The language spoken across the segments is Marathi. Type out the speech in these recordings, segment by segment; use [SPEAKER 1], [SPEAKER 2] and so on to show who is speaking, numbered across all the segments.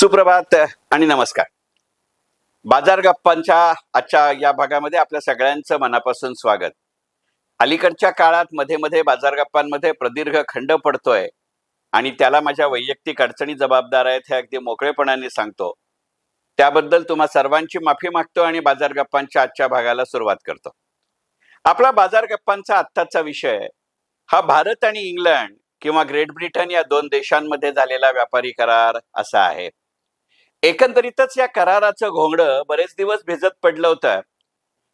[SPEAKER 1] सुप्रभात आणि नमस्कार. बाजार गप्पांच्या आजच्या या भागामध्ये आपल्या सगळ्यांचं मनापासून स्वागत. अलीकडच्या काळात मध्ये मध्ये बाजार गप्पांमध्ये प्रदीर्घ खंड पडतोय आणि त्याला माझ्या वैयक्तिक अडचणी जबाबदार आहेत हे अगदी मोकळेपणाने सांगतो. त्याबद्दल तुम्हा सर्वांची माफी मागतो आणि बाजार गप्पांच्या आजच्या भागाला सुरुवात करतो. आपला बाजार गप्पांचा आत्ताचा विषय हा भारत आणि इंग्लंड किंवा ग्रेट ब्रिटन या दोन देशांमध्ये झालेला व्यापारी करार असा आहे. एकंदरीतच या कराराचं घोंगडं बरेच दिवस भिजत पडलं होतं.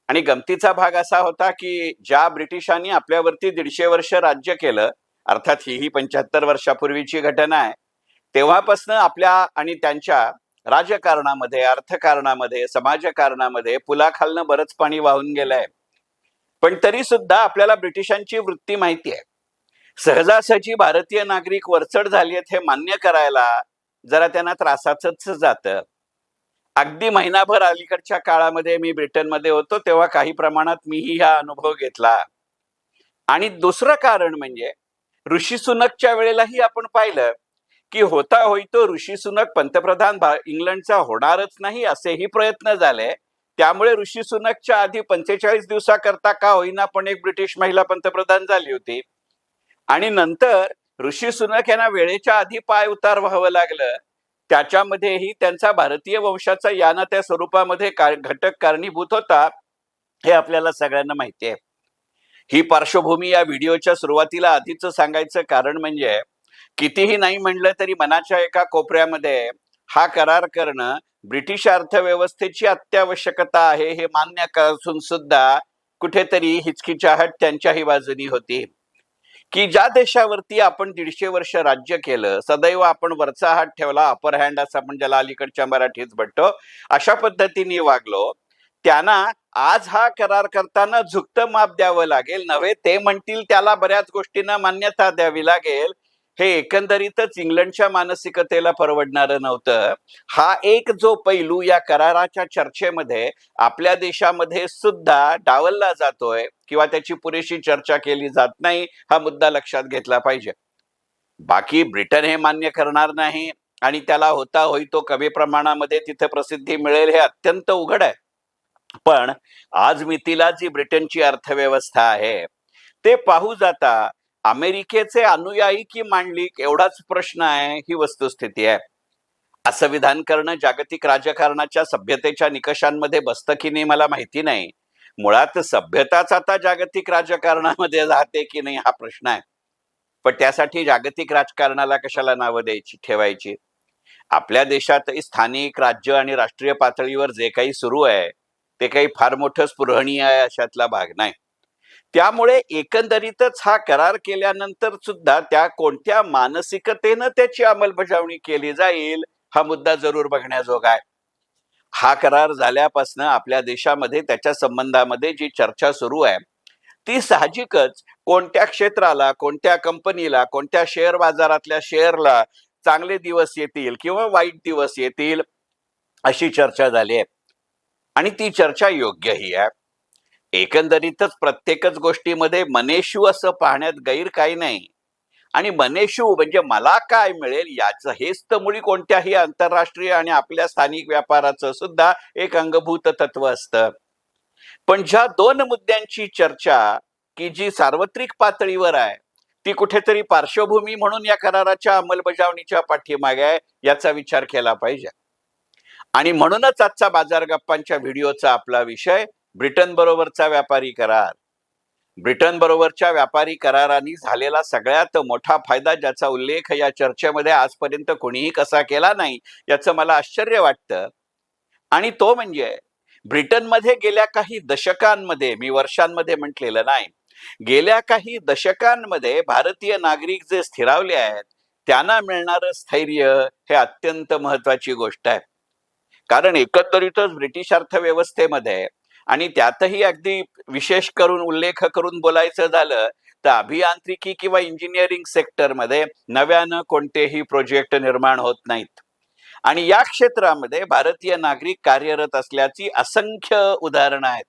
[SPEAKER 1] आणि गमतीचा भाग असा होता की ज्या ब्रिटिशांनी आपल्यावरती दीडशे वर्ष राज्य केलं अर्थात ही ही पंच्याहत्तर वर्षापूर्वीची घटना आहे तेव्हापासनं आपल्या आणि त्यांच्या राजकारणामध्ये अर्थकारणामध्ये समाजकारणामध्ये पुलाखालनं बरंच पाणी वाहून गेलंय. पण तरी सुद्धा आपल्याला ब्रिटिशांची वृत्ती माहिती आहे. सहजासहजी भारतीय नागरिक वरचढ झाली आहेत हे मान्य करायला जरा त्यांना त्रासाचंच जातं. अगदी महिनाभर अलीकडच्या काळामध्ये मी ब्रिटनमध्ये होतो तेव्हा काही प्रमाणात मीही हा अनुभव घेतला. आणि दुसरं कारण म्हणजे ऋषी सुनकच्या वेळेलाही आपण पाहिलं की होता होईतो ऋषी सुनक पंतप्रधान इंग्लंडचा होणारच नाही असेही प्रयत्न झाले. त्यामुळे ऋषी सुनकच्या आधी पंचेचाळीस दिवसाकरता का होईना पण एक ब्रिटिश महिला पंतप्रधान झाली होती. आणि नंतर ऋषी सुनक यांना वेळेच्या आधी पाय उतार व्हावं लागलं. त्याच्यामध्येही त्यांचा भारतीय वंशाचा याना त्या स्वरूपामध्ये का- घटक कारणीभूत होता हे आपल्याला सगळ्यांना माहिती आहे. ही पार्श्वभूमी या व्हिडिओच्या सुरुवातीला आधीच सांगायचं कारण म्हणजे कितीही नाही म्हणलं तरी मनाच्या एका कोपऱ्यामध्ये हा करार करणं ब्रिटिश अर्थव्यवस्थेची अत्यावश्यकता आहे हे मान्य असून सुद्धा कुठेतरी हिचकिचाहट त्यांच्याही बाजूनी होती. की ज्या देशावरती आपण दीडशे वर्ष राज्य केलं सदैव आपण वरचा हात ठेवला अपर हँड असं आपण ज्याला अलीकडच्या मराठीत म्हणतो अशा पद्धतीने वागलो. त्यांना आज हा करार करताना झुकतं माप द्यावं लागेल. नव्हे ते म्हणतील त्याला बऱ्याच गोष्टींना मान्यता द्यावी लागेल. हे एकंदरीतच इंग्लंडच्या मानसिकतेला परवडणारं नव्हतं. हा एक जो पैलू या कराराच्या चर्चेमध्ये आपल्या देशामध्ये सुद्धा डावलला जातोय किंवा त्याची पुरेशी चर्चा केली जात नाही हा मुद्दा लक्षात घेतला पाहिजे. बाकी ब्रिटन हे मान्य करणार नाही आणि त्याला होता होई तो कमी प्रमाणामध्ये तिथे प्रसिद्धी मिळेल हे अत्यंत उघड आहे. पण आज मितीला जी ब्रिटनची अर्थव्यवस्था आहे ते पाहू जाता अमेरिकेचे अनुयायी की मांडलिक एवढाच प्रश्न आहे ही वस्तुस्थिती आहे. असं विधान करणं जागतिक राजकारणाच्या सभ्यतेच्या निकषांमध्ये बसतं की नाही मला माहिती नाही. मुळात सभ्यताच आता जागतिक राजकारणामध्ये राहते की नाही हा प्रश्न आहे. पण त्यासाठी जागतिक राजकारणाला कशाला नावं द्यायची ठेवायची? आपल्या देशातही स्थानिक राज्य आणि राष्ट्रीय पातळीवर जे काही सुरू आहे ते काही फार मोठं स्पृहणीय आहे अशातला भाग नाही. त्यामुळे एकंदरीतच हा करार केल्यानंतर सुद्धा त्या कोणत्या मानसिकतेनं त्याची अंमलबजावणी केली जाईल हा मुद्दा जरूर बघण्याजोगा आहे. हा करार झाल्यापासून आपल्या देशामध्ये त्याच्या संबंधामध्ये जी चर्चा सुरू आहे ती साहजिकच कोणत्या क्षेत्राला कोणत्या कंपनीला कोणत्या शेअर बाजारातल्या शेअरला चांगले दिवस येतील किंवा वाईट दिवस येतील अशी चर्चा झाली आहे. आणि ती चर्चा योग्यही आहे. एकंदरीतच प्रत्येकच गोष्टीमध्ये मनेशू असं पाहण्यात गैर काही नाही. आणि मनेशू म्हणजे मला काय मिळेल याचं हेच तर मुळी कोणत्याही आंतरराष्ट्रीय आणि आपल्या स्थानिक व्यापाराचं सुद्धा एक अंगभूत तत्व असतं. पण ज्या दोन मुद्द्यांची चर्चा की जी सार्वत्रिक पातळीवर आहे ती कुठेतरी पार्श्वभूमी म्हणून या कराराच्या अंमलबजावणीच्या पाठीमागे आहे याचा विचार केला पाहिजे. आणि म्हणूनच आजचा बाजार गप्पांच्या व्हिडिओचा आपला विषय ब्रिटन बरोबरचा व्यापारी करार. ब्रिटन बरोबरच्या व्यापारी कराराने झालेला सगळ्यात मोठा फायदा ज्याचा उल्लेख या चर्चेमध्ये आजपर्यंत कोणीही कसा केला नाही याचं मला आश्चर्य वाटतं. आणि तो म्हणजे ब्रिटनमध्ये गेल्या काही दशकांमध्ये मी वर्षांमध्ये म्हटलेलं नाही गेल्या काही दशकांमध्ये भारतीय नागरिक जे स्थिरावले आहेत त्यांना मिळणारं स्थैर्य हे अत्यंत महत्वाची गोष्ट आहे. कारण एकंदरीतच ब्रिटिश अर्थव्यवस्थेमध्ये आणि त्यातही अगदी विशेष करून उल्लेख करून बोलायचं झालं तर अभियांत्रिकी किंवा इंजिनिअरिंग सेक्टरमध्ये नव्यानं कोणतेही प्रोजेक्ट निर्माण होत नाहीत. आणि या क्षेत्रामध्ये भारतीय नागरिक कार्यरत असल्याची असंख्य उदाहरणं आहेत.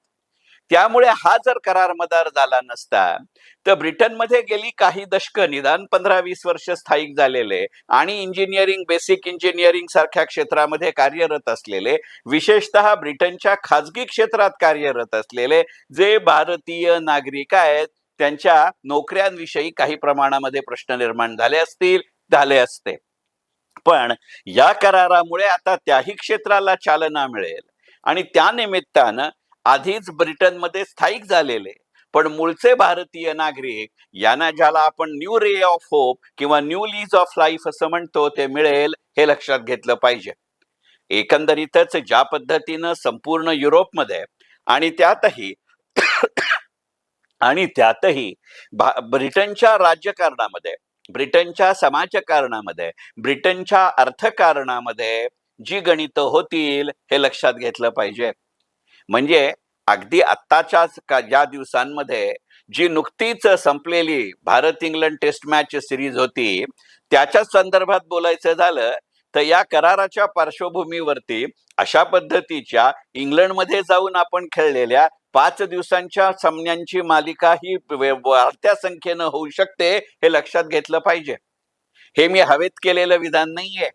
[SPEAKER 1] त्यामुळे हा जर करार मदार झाला नसता तर ब्रिटनमध्ये गेली काही दशक निदान पंधरा वीस वर्ष स्थायिक झालेले आणि इंजिनिअरिंग बेसिक इंजिनिअरिंग सारख्या क्षेत्रामध्ये कार्यरत असलेले विशेषतः ब्रिटनच्या खाजगी क्षेत्रात कार्यरत असलेले जे भारतीय नागरिक आहेत त्यांच्या नोकऱ्यांविषयी काही प्रमाणामध्ये प्रश्न निर्माण झाले असतील झाले असते. पण या करारामुळे आता त्याही क्षेत्राला चालना मिळेल आणि त्या निमित्तानं आधीच ब्रिटनमध्ये स्थायिक झालेले. पण मूळचे भारतीय नागरिक यांना ज्याला आपण न्यू रे ऑफ होप किंवा न्यू लीज ऑफ लाईफ असं म्हणतो ते मिळेल हे लक्षात घेतलं पाहिजे. एकंदरीतच ज्या पद्धतीनं संपूर्ण युरोपमध्ये आणि त्यातही आणि त्यातही ब्रिटनच्या राज्यकारणामध्ये ब्रिटनच्या समाजकारणामध्ये ब्रिटनच्या अर्थकारणामध्ये जी गणितं होतील हे लक्षात घेतलं पाहिजे. म्हणजे अगदी आत्ताच्याच का ज्या दिवसांमध्ये जी नुकतीच संपलेली Bharat England test match series होती त्याच्या संदर्भात बोलायचं झालं तर या कराराच्या पार्श्वभूमीवरती अशा पद्धतीच्या इंग्लंडमध्ये जाऊन आपण खेळलेल्या पाच दिवसांच्या सामन्यांची मालिका ही वाढत्या संख्येनं होऊ शकते हे लक्षात घेतलं पाहिजे. हे मी हवेत केलेलं विधान नाहीये.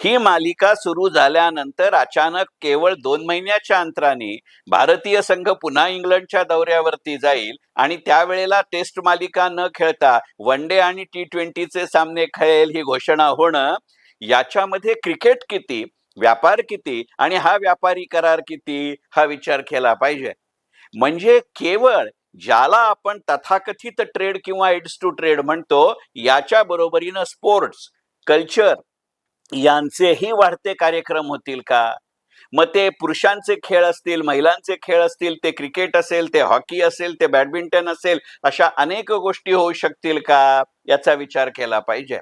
[SPEAKER 1] ही मालिका सुरू झाल्यानंतर अचानक केवळ दोन महिन्याच्या अंतराने भारतीय संघ पुन्हा इंग्लंडच्या दौऱ्यावरती जाईल आणि त्यावेळेला टेस्ट मालिका न खेळता वन डे आणि टी ट्वेंटीचे सामने खेळेल ही घोषणा होणं याच्यामध्ये क्रिकेट किती व्यापार किती आणि हा व्यापारी करार किती हा विचार केला पाहिजे. म्हणजे केवळ ज्याला आपण तथाकथित ट्रेड किंवा एड्स टू ट्रेड म्हणतो याच्या बरोबरीनं स्पोर्ट्स कल्चर यांचेही वाढते कार्यक्रम होतील का? मग ते पुरुषांचे खेळ असतील महिलांचे खेळ असतील ते क्रिकेट असेल ते हॉकी असेल ते बॅडमिंटन असेल अशा अनेक गोष्टी होऊ शकतील का? याचा विचार केला पाहिजे.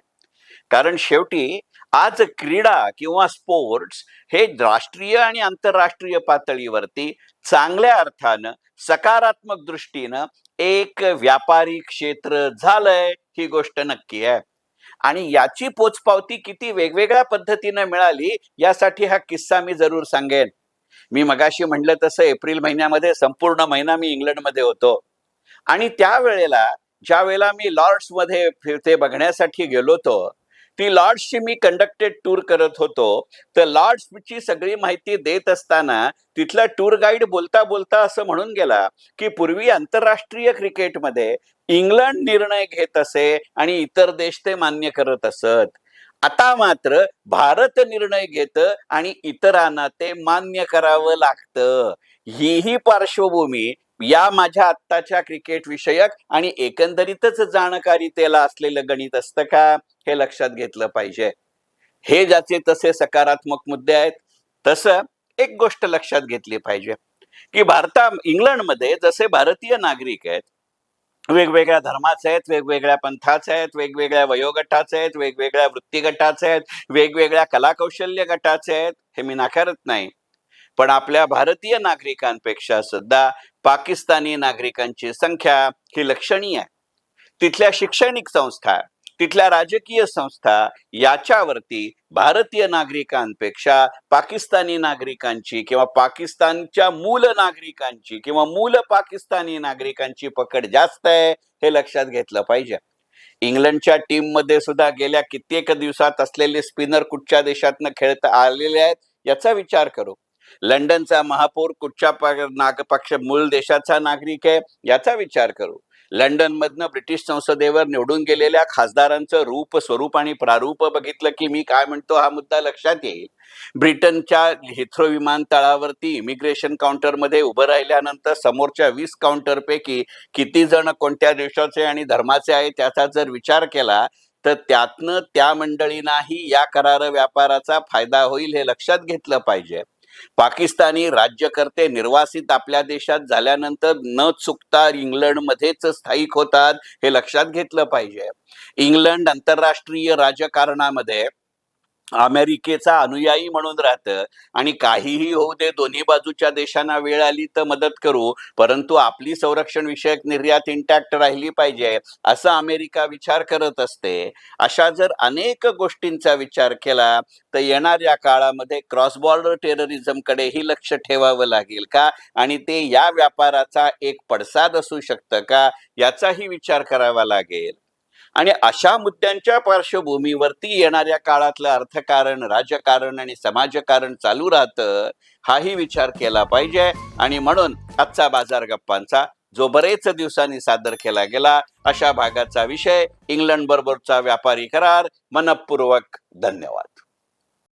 [SPEAKER 1] कारण शेवटी आज क्रीडा किंवा स्पोर्ट्स हे राष्ट्रीय आणि आंतरराष्ट्रीय पातळीवरती चांगल्या अर्थानं सकारात्मक दृष्टीनं एक व्यापारी क्षेत्र झालंय ही गोष्ट नक्की आहे. आणि याची पोचपावती किती वेगवेगळ्या पद्धतीनं मिळाली यासाठी हा किस्सा मी जरूर सांगेन. मी मगाशी म्हणलं तसं एप्रिल महिन्यामध्ये संपूर्ण महिना मी इंग्लंडमध्ये होतो. आणि त्यावेळेला ज्या वेळेला मी लॉर्ड्समध्ये फिरते बघण्यासाठी गेलो होतो ती लॉर्ड्सची मी कंडक्टेड टूर करत होतो. तर लॉर्ड्सची सगळी माहिती देत असताना तिथला टूर गाईड बोलता बोलता असं म्हणून गेला की पूर्वी आंतरराष्ट्रीय क्रिकेटमध्ये इंग्लंड निर्णय घेत असे आणि इतर देश ते मान्य करत असत. आता मात्र भारत निर्णय घेत आणि इतरांना ते मान्य करावं लागतं. हीही पार्श्वभूमी या माझ्या आत्ताच्या क्रिकेट विषयक आणि एकंदरीतच जाणकारितेला असलेलं गणित असतं का हे लक्षात घेतलं पाहिजे. हे ज्याचे तसे सकारात्मक मुद्दे आहेत तसं एक गोष्ट लक्षात घेतली पाहिजे. की भारता इंग्लंडमध्ये जसे भारतीय नागरिक आहेत वेगवेगळ्या धर्माचे आहेत वेगवेगळ्या पंथाचे आहेत वेगवेगळ्या वयोगटाचे आहेत वेगवेगळ्या वृत्ती गटाचे आहेत वेगवेगळ्या कलाकौशल्य गटाचे आहेत हे मी नाकारत नाही. पण आपल्या भारतीय नागरिकांपेक्षा सुद्धा पाकिस्तानी नागरिकांची संख्या ही लक्षणीय आहे. तिथल्या शैक्षणिक संस्था तिथल्या राजकीय संस्था याच्यावरती भारतीय नागरिकांपेक्षा पाकिस्तानी नागरिकांची किंवा पाकिस्तानच्या मूल नागरिकांची किंवा मूल पाकिस्तानी नागरिकांची पकड जास्त आहे हे लक्षात घेतलं पाहिजे. इंग्लंडच्या टीममध्ये सुद्धा गेल्या कित्येक दिवसात असलेले स्पिनर कुठच्या देशातनं खेळता आलेले आहेत याचा विचार करू. लंडनचा महापौर कुठच्या नाग पक्ष मूळ देशाचा नागरिक आहे याचा विचार करू. लंडनमधनं ब्रिटिश संसदेवर निवडून गेलेल्या खासदारांचं रूप स्वरूप आणि प्रारूप बघितलं की मी काय म्हणतो हा मुद्दा लक्षात येईल. ब्रिटनच्या हिथ्रो विमानतळावरती इमिग्रेशन काउंटरमध्ये उभं राहिल्यानंतर समोरच्या वीस काउंटरपैकी किती जण कोणत्या देशाचे आणि धर्माचे आहे त्याचा जर विचार केला तर त्यातनं त्या मंडळींनाही या करार व्यापाराचा फायदा होईल हे लक्षात घेतलं पाहिजे. पाकिस्तानी राज्यकर्ते निर्वासित आपल्या देशात झाल्यानंतर न चुकता इंग्लंडमध्येच स्थायिक होतात हे लक्षात घेतलं पाहिजे. इंग्लंड आंतरराष्ट्रीय राजकारणामध्ये अमेरिकेचा अनुयायी म्हणून राहतं. आणि काहीही होऊ दे दोन्ही बाजूच्या देशांना वेळ आली तर मदत करू परंतु आपली संरक्षण विषयक निर्यात इंटॅक्ट राहिली पाहिजे असं अमेरिका विचार करत असते. अशा जर अनेक गोष्टींचा विचार केला तर येणाऱ्या काळामध्ये क्रॉस बॉर्डर टेररिझमकडेही लक्ष ठेवावं लागेल का? आणि ते या व्यापाराचा एक पडसाद असू शकतं का? याचाही विचार करावा लागेल. आणि अशा मुद्द्यांच्या पार्श्वभूमीवरती येणाऱ्या काळातलं अर्थकारण राजकारण आणि समाजकारण चालू राहतं हाही विचार केला पाहिजे. आणि म्हणून आजचा बाजार गप्पांचा जो बरेच दिवसांनी सादर केला गेला अशा भागाचा विषय इंग्लंड बरोबरचा व्यापारी करार मनपूर्वक धन्यवाद.